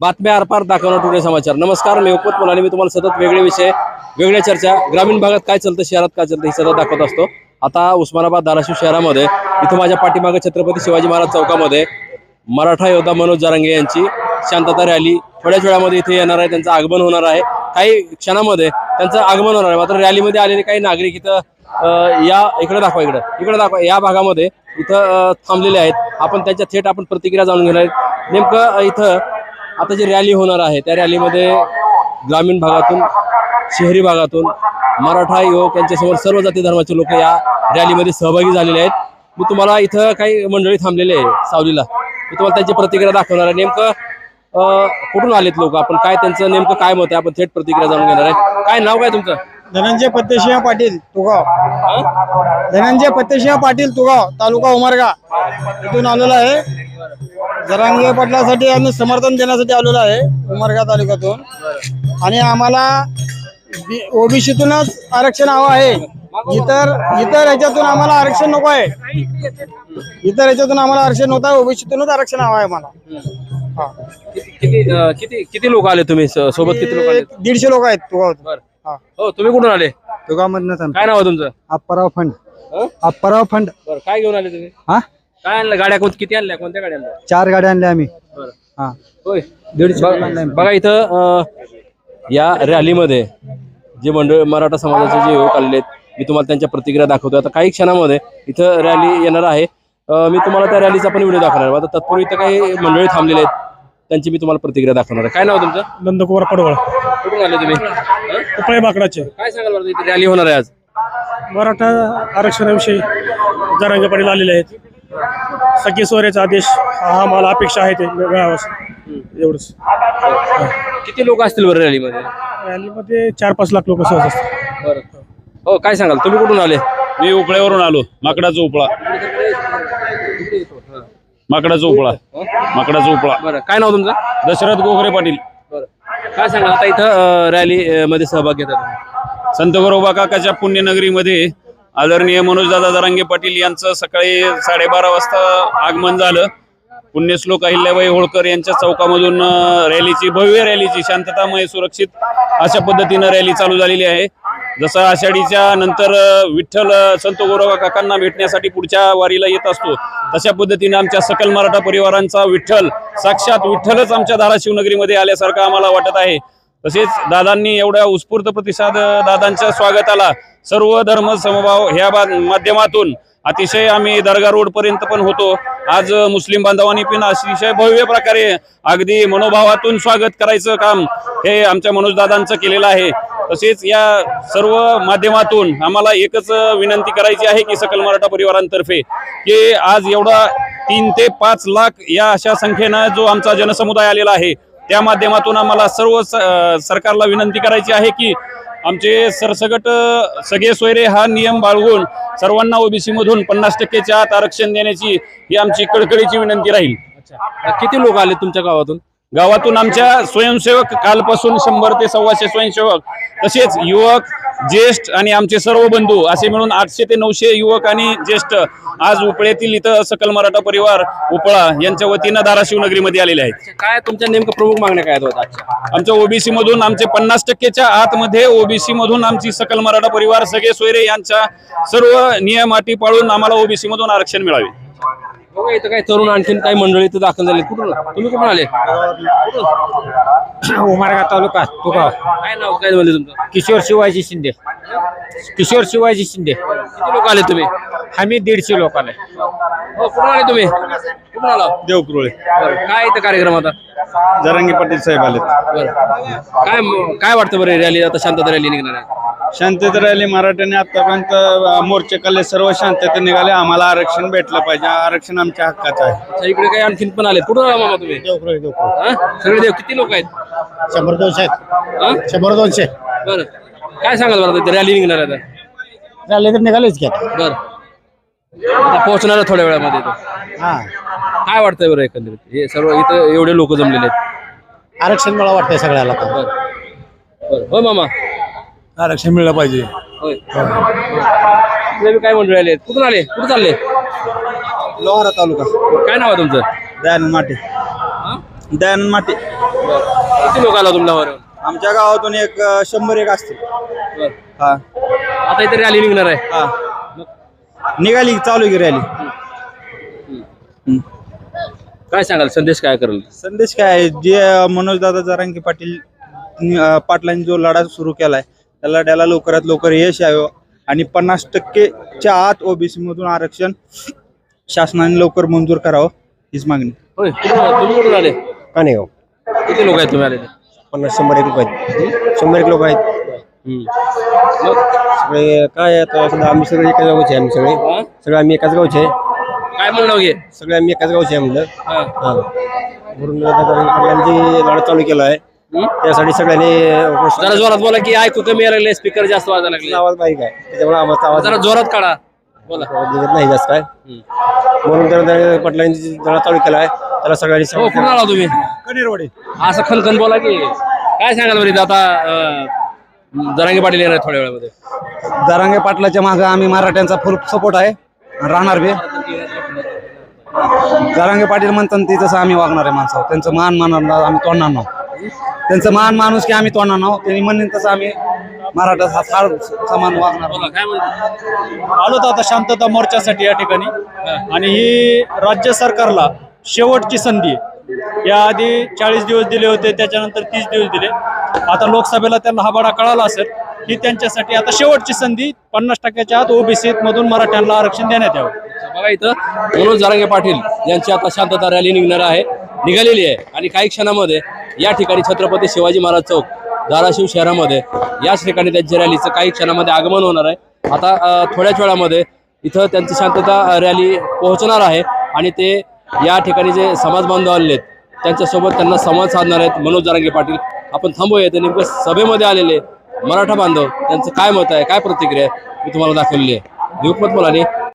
बातम्या आरपार दाखवणार टुडे समाचार. नमस्कार मी उपत मुलाने. मी तुम्हाला सतत वेगळे विषय वेगळ्या चर्चा ग्रामीण भागात काय चालतं शहरात काय चालतं हे सतत दाखवत असतो. आता उस्मानाबाद धाराशिव शहरामध्ये इथं माझ्या पाठीमागे छत्रपती शिवाजी महाराज चौकामध्ये मराठा योद्धा मनोज जारंगे यांची शांतता रॅली थोड्याच वेळामध्ये इथे येणार आहे. त्यांचं आगमन होणार आहे. काही क्षणामध्ये त्यांचं आगमन होणार आहे. मात्र रॅलीमध्ये आलेले काही नागरिक इथं या इकडे दाखवा इकडं. इकडे दाखवा. या भागामध्ये इथं थांबलेले आहेत. आपण त्यांच्या थेट आपण प्रतिक्रिया जाणून घेणार आहेत. नेमकं इथं आता जी रॅली होणार आहे त्या रॅलीमध्ये ग्रामीण भागातून शहरी भागातून मराठा युवक यांच्यासमोर सर्व जाती धर्माचे लोक या रॅलीमध्ये सहभागी झालेले आहेत. मी तुम्हाला इथं काही मंडळी थांबलेले आहे सावलीला. मी तुम्हाला त्यांची प्रतिक्रिया दाखवणार आहे. नेमकं कुठून आलेत लोक आपण? काय त्यांचं नेमकं काय मत आहे? आपण थेट प्रतिक्रिया जाणून घेणार आहे. काय नाव काय तुमचं? धनंजय पत्तेसिंह पाटील तुगाव? धनंजय पत्तेसिंह पाटील तुगाव तालुका उमरगा. इथून आलेलो आहे. जरांगे पाटलासाठी आम्ही समर्थन देण्यासाठी आलेलो आहे उमरगा तालुक्यातून. आणि आम्हाला ओबीसीतूनच आरक्षण हवं आहे. इतर इतर ह्याच्यातून आम्हाला आरक्षण नको आहे. इतर ह्याच्यातून आम्हाला आरक्षण नव्हतं ओबीसीतूनच आरक्षण हवं आहे मला हा. किती किती अं, किती किती लोक आले तुम्ही? स- सोबत किती लोक आले? दीडशे लोक आहेत बरं. हो. तुम्ही कुठून आले? तुगामधनं काय नाव आहे तुमचं? अप्पराव फंड. हं? अप्पराव फंड. बरं काय घेऊन आले तुम्ही? हा? काय आणलं? गाड्या कोण किती आणल्या? कोणत्या गाड्या आणल्या? चार गाड्या आणल्या आम्ही. बरं. हा. होय. दीडशे बघ- आणल्या. बघा इथं अं, या रॅलीमध्ये जे मंडळ मराठा समाजाचे जे युवक आलेले आहेत मी तुम्हाला त्यांच्या प्रतिक्रिया दाखवतो आता काही क्षणामध्ये इथं रॅली येणार आहे. अं, मी तुम्हाला त्या रॅलीचा पण व्हिडिओ दाखवणार आहे. आता तत्पूर्वी इथं काही मंडळी थांबलेले आहेत. त्यांची मी तुम्हाला प्रतिक्रिया दाखवणार आहे. काय नाव तुमचं? नंदकुमार पडवळ. कुठून आले तुम्ही? हं? उपळे बाकडाचे काय सांगाल बरं? इथे रॅली होणार आहे आज. मराठा आरक्षणाविषयी जरांगे पाटील आलेले आहेत. सखी सोयऱ्याचा आदेश हा आम्हाला अपेक्षा आहे ते मिळावं एवढंच. किती लोक असतील बरं रॅलीमध्ये? रॅलीमध्ये चार पाच लाख लोक सहज असतात. बरं. हो काय सांगाल? तुम्ही कुठून आले? मी उपळ्यावरून आलो. माकडाचा उपळा. माकडाचा उपळा. माकडाचा उपळा. बरं. काय नाव तुमचं? दशरथ गोखरे पाटील. बरं. काय सांगाल? आता इथं रॅली मध्ये सहभाग घेता तुम्ही. संत गोरोबा काकाच्या पुण्यनगरीमध्ये आदरणीय मनोजदादा दरांगे पाटील यांचं सकाळी साडेबारा वाजता आगमन झालं. पुण्यश्लोक अहिल्याबाई होळकर यांच्या चौकामधून रॅलीची भव्य रॅलीची शांततामय सुरक्षित अशा पद्धतीनं रॅली चालू झालेली आहे. जसं आषाढीच्या नंतर विठ्ठल संत गोरोबा काकांना भेटण्यासाठी पुढच्या वारीला येत असतो तशा पद्धतीनं आमच्या सकल मराठा परिवारांचा विठ्ठल साक्षात विठ्ठलच आमच्या धाराशिव नगरीमध्ये आल्यासारखं आम्हाला वाटत आहे. तसेच दादांनी एवढ्या उत्स्फूर्त प्रतिसाद दादांच्या स्वागताला सर्व धर्म समभाव ह्या माध्यमातून अतिशय आम्ही दर्गा रोड पर्यंत पण होतो. आज मुस्लिम बांधवांनी पण अतिशय भव्य प्रकारे अगदी मनोभावातून स्वागत करायचं काम हे आमच्या मनोज दादांचं केलेलं आहे. तसेच या सर्व माध्यमातून आम्हाला एकच विनंती करायची आहे की सकल मराठा परिवारांतर्फे की आज एवढा तीन ते पाच लाख या अशा संख्येनं जो आमचा जनसमुदाय आलेला आहे त्या माध्यमातून आम्हाला सर्व स- सरकारला विनंती करायची आहे की आमचे सरसगट सगळे सोयरे हा नियम बाळगून सर्वांना ओबीसी मधून पन्नास टक्केच्या आत आरक्षण देण्याची ही आमची कळकळीची विनंती राहील. अच्छा. किती लोक आले तुमच्या गावातून? गावातून आमच्या स्वयंसेवक कालपासून शंभर ते सव्वाशे स्वयंसेवक तसेच युवक ज्येष्ठ आणि आमचे सर्व बंधू असे मिळून आठशे ते नऊशे युवक आणि ज्येष्ठ आज उपळेतील इथं सकल मराठा परिवार उपळा यांच्या वतीनं धाराशिव नगरीमध्ये आलेले आहेत. काय तुमच्या नेमकं प्रमुख मागण्या काय आजच्या? आमच्या ओबीसी मधून आमचे पन्नास टक्केच्या आतमध्ये ओबीसी मधून आमची सकल मराठा परिवार सगळे सोयरे यांच्या सर्व नियम अटी पाळून आम्हाला ओबीसी मधून आरक्षण मिळावे. बघा इथं काही तरुण आणखीन काही मंडळी इथं दाखल झाले कुठून तुम्ही कुठून आले? उमरगा तालुका तुगाव काय नाव काय म्हणले तुमचं? किशोर शिवाजी शिंदे. किशोर शिवाजी शिंदे. किती लोक आले तुम्ही? आम्ही दीडशे लोक आले हो कुठून आले तुम्ही? कुठून आला? देवकुरळे काय इथं कार्यक्रम आता? जरांगी पाटील साहेब आले बरं. काय काय वाटतं बरं रॅली आता शांतता रॅली निघणार आहे. शांतता रॅली मराठ्याने आतापर्यंत मोर्चे काढले सर्व शांतता निघाले. आम्हाला आरक्षण भेटलं पाहिजे. आरक्षण आमच्या हक्काचं आहे. अच्छा, इकडे काही आणखीन पण आले. कुठून आला मामा तुम्ही? हा? सगळे देव किती लोक आहेत? शंभर दोनशे आहेत? शंभर दोनशे. बरं. काय सांगाल बरं आता? रॅली निघणार आहे आता. झाले तर निघालेच की आता. बरं. आता पोहोचणार आहे थोड्या वेळामध्ये इथं. हा. काय वाटतंय बरं एकंदरीत? हे सर्व इथं एवढे लोक जमलेले आहेत. आरक्षण मला वाटतंय सगळ्याला आता. बरं. बरं. हो मामा. आरक्षण मिळलं पाहिजे. होय. बी काय मंडळी आले? कुठून आले? कुठं चालले? लोहारा तालुका. काय नाव आहे तुमचं? दयानंद माटे. हा? दयानंद माटे. किती लोक आला तुमच्यावर आमच्या गावातून एक अं, शंभर एक असतील. हा. आता इथे रॅली निघणार आहे. हा. निघाली चालू की रॅली काय सांगाल? संदेश काय करेल? संदेश काय आहे? जे मनोज दादा जरांगे पाटील अं, पाटलांनी जो लढा सुरू केलाय त्या लढ्याला लवकरात लवकर यश यावं. आणि पन्नास टक्केच्या आत ओबीसी मधून आरक्षण शासनाने लवकर मंजूर करावं हीच मागणी. होय कुठून- तुम्ही कुठून आले? कानेगाव किती लोक आहेत तुम्ही आले पन्नास शंभर एक लोक आहेत. शंभर एक लोक आहेत. सगळे काय आहे आता? सध्या आम्ही सगळे एकाच गावचे आहे आम्ही सगळे. हा? सगळे आम्ही एकाच गावचे आहे. काय म्हणलं घे सगळे आम्ही एकाच गावचे आहे म्हणलं. हा. म्हणून सगळ्यांची लढा चालू केला आहे. त्यासाठी सगळ्यांनी जरा जोरात बोला की ऐकू कमी यायला लागले स्पीकर जास्त वाजायला लागले. आवाज बारीक आहे त्याच्यामुळे आवाज आवाज जरा जोरात काढा. बोला. निघत नाही जास्त. काय म्हणून त्या पाटलांनी लढा चालू केला आहे त्याला सगळ्यांनी हो कुठून आला तुम्ही? कनेरवाडी असं खनखन बोला की. काय सांगाल बरं इथं आता अं, जरांगे पाटील येणार आहेत थोड्या वेळामध्ये? जरांगे पाटलाच्या मागे आम्ही मराठ्यांचा फुल सपोर्ट आहे. राहणार बी. जरांगे पाटील म्हणतात ते तसं आम्ही वागणार आहे माणसावर. त्यांचं मान मानणार आम्ही तोडणार नाव त्यांचं मान माणूस की आम्ही तोडणार नाव त्यांनी म्हणेन तसं आम्ही मराठा हा फार समान वागणार. बोला काय म्हणतो आलो आता शांतता मोर्चासाठी या ठिकाणी. आणि ही राज्य सरकारला शेवटची संधी आहे. याआधी चाळीस दिवस दिले होते त्याच्यानंतर तीस दिवस दिले. आता लोकसभेला त्यांना हा बडा कळाला असेल ही त्यांच्यासाठी आता शेवटची संधी पन्नास टक्क्याच्या आत ओबीसी मधून मराठ्यांना आरक्षण देण्यात यावं. बघा इथं मनोज जरांगे पाटील यांची आता शांतता रॅली निघणार आहे. निघालेली आहे. आणि काही क्षणामध्ये या ठिकाणी छत्रपती शिवाजी महाराज चौक धाराशिव शहरामध्ये याच ठिकाणी त्यांच्या रॅलीचं काही क्षणामध्ये आगमन होणार आहे. आता थोड्याच वेळामध्ये इथं त्यांची शांतता रॅली पोहोचणार आहे आणि ते या ठिकाणी जे समाज बांधव आलेले आहेत त्यांच्यासोबत त्यांना संवाद साधणार आहेत. मनोज जरांगे पाटील आपण थांबूया. ते नेमकं सभेमध्ये आलेले मराठा बांधव त्यांचं काय मत आहे? काय प्रतिक्रिया मी तुम्हाला दाखवलेली आहे. दिवपत मुलांनी